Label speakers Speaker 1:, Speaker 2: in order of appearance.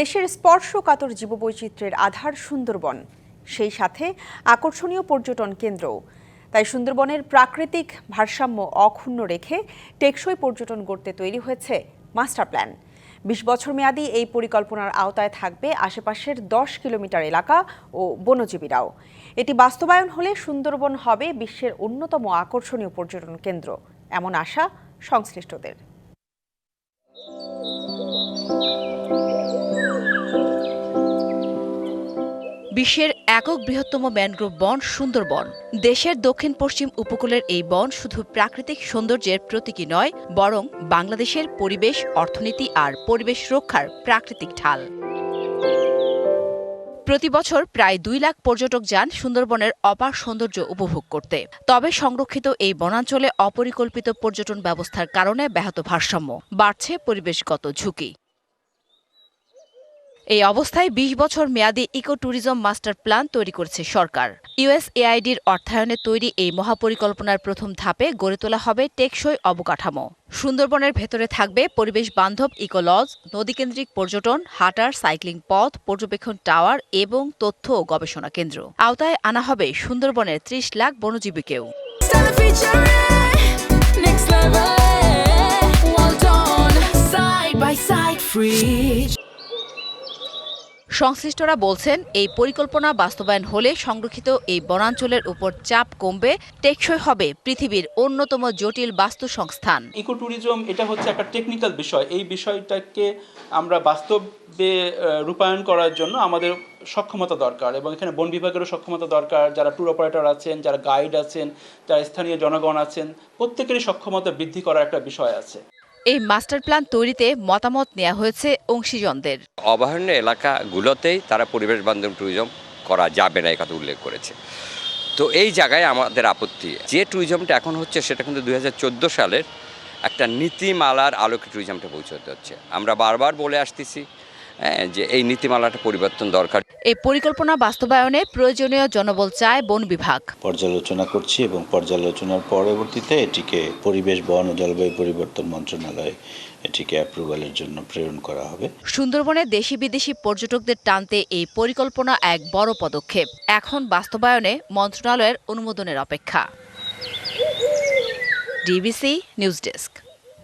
Speaker 1: দেশের স্পর্শকাতর জীববৈচিত্র্যের আধার সুন্দরবন, সেই সাথে আকর্ষণীয় পর্যটন কেন্দ্রও। তাই সুন্দরবনের প্রাকৃতিক ভারসাম্য অক্ষুণ্ণ রেখে টেকসই পর্যটন গড়তে তৈরি হয়েছে মাস্টার প্ল্যান। বিশ বছর মেয়াদী এই পরিকল্পনার আওতায় থাকবে আশেপাশের দশ কিলোমিটার এলাকা ও বনজীবীরাও। এটি বাস্তবায়ন হলে সুন্দরবন হবে বিশ্বের অন্যতম আকর্ষণীয় পর্যটন কেন্দ্র, এমন আশা সংশ্লিষ্টদের।
Speaker 2: বিশ্বের একক বৃহত্তম ম্যানগ্রোভ বন সুন্দরবন। দেশের দক্ষিণ পশ্চিম উপকূলের এই বন শুধু প্রাকৃতিক সৌন্দর্যের প্রতীকী নয়, বরং বাংলাদেশের পরিবেশ, অর্থনীতি আর পরিবেশ রক্ষার প্রাকৃতিক ঢাল। প্রতি বছর প্রায় দুই লাখ পর্যটক যান সুন্দরবনের অপার সৌন্দর্য উপভোগ করতে। তবে সংরক্ষিত এই বনাঞ্চলে অপরিকল্পিত পর্যটন ব্যবস্থার কারণে ব্যাহত ভারসাম্য। বাড়ছে পরিবেশগত ঝুঁকি। এই অবস্থায় ২০ বছর মেয়াদী ইকো ট্যুরিজম মাস্টার প্ল্যান তৈরি করেছে সরকার। ইউএসএআইডির অর্থায়নে তৈরি এই মহাপরিকল্পনার প্রথম ধাপে গড়ে তোলা হবে টেকসই অবকাঠামো। সুন্দরবনের ভেতরে থাকবে পরিবেশ বান্ধব ইকোলজ নদীকেন্দ্রিক পর্যটন, হাটার, সাইক্লিং পথ, পর্যবেক্ষণ টাওয়ার এবং তথ্য ও গবেষণা কেন্দ্র। আওতায় আনা হবে সুন্দরবনের ত্রিশ লাখ বনজীবীকেও। সংশ্লিষ্টরা বলছেন, এই পরিকল্পনা বাস্তবায়ন হলে সংরক্ষিত এই বনাঞ্চলের উপর চাপ কমবে, টেকসই হবে পৃথিবীর অন্যতম জটিল বাস্তু সংস্থান
Speaker 3: ইকো ট্যুরিজম এটা হচ্ছে একটা টেকনিক্যাল বিষয়। এই বিষয়টাকে আমরা বাস্তবে রূপায়ণ করার জন্য আমাদের সক্ষমতা দরকার এবং এখানে বন বিভাগেরও সক্ষমতা দরকার। যারা ট্যুর অপারেটর আছেন, যারা গাইড আছেন, যারা স্থানীয় জনগণ আছেন, প্রত্যেকেরই সক্ষমতা বৃদ্ধি করার একটা বিষয় আছে।
Speaker 2: এই মাস্টার প্ল্যান তৈরিতে মতামত নেওয়া হয়েছে অংশীজনদের।
Speaker 4: অভয়ারণ্য এলাকাগুলোতেই তারা পরিবেশ বান্ধব ট্যুরিজম করা যাবে না, এই কথা উল্লেখ করেছে। তো এই জায়গায় আমাদের আপত্তি। যে ট্যুরিজমটা এখন হচ্ছে, সেটা কিন্তু দুই হাজার চোদ্দ সালের একটা নীতিমালার আলোকে ট্যুরিজমটা পৌঁছতে হচ্ছে। আমরা বারবার বলে আসতেছি যে এই নীতিমালাটা পরিবর্তন দরকার।
Speaker 2: এই পরিকল্পনা বাস্তবায়নে প্রয়োজনীয় জনবল চায় বন বিভাগ।
Speaker 5: পর্যালোচনা করছি এবং পর্যালোচনার পরবর্তীতে এটিকে পরিবেশ বন ও জলবায়ু পরিবর্তন মন্ত্রণালয়ে এটিকে অ্যাপ্রুভালের জন্য প্রেরণ করা হবে।
Speaker 2: সুন্দরবনে দেশি বিদেশি পর্যটকদের টানতে এই পরিকল্পনা এক বড় পদক্ষেপ। এখন বাস্তবায়নে মন্ত্রণালয়ের অনুমোদনের অপেক্ষা। DBC news desk.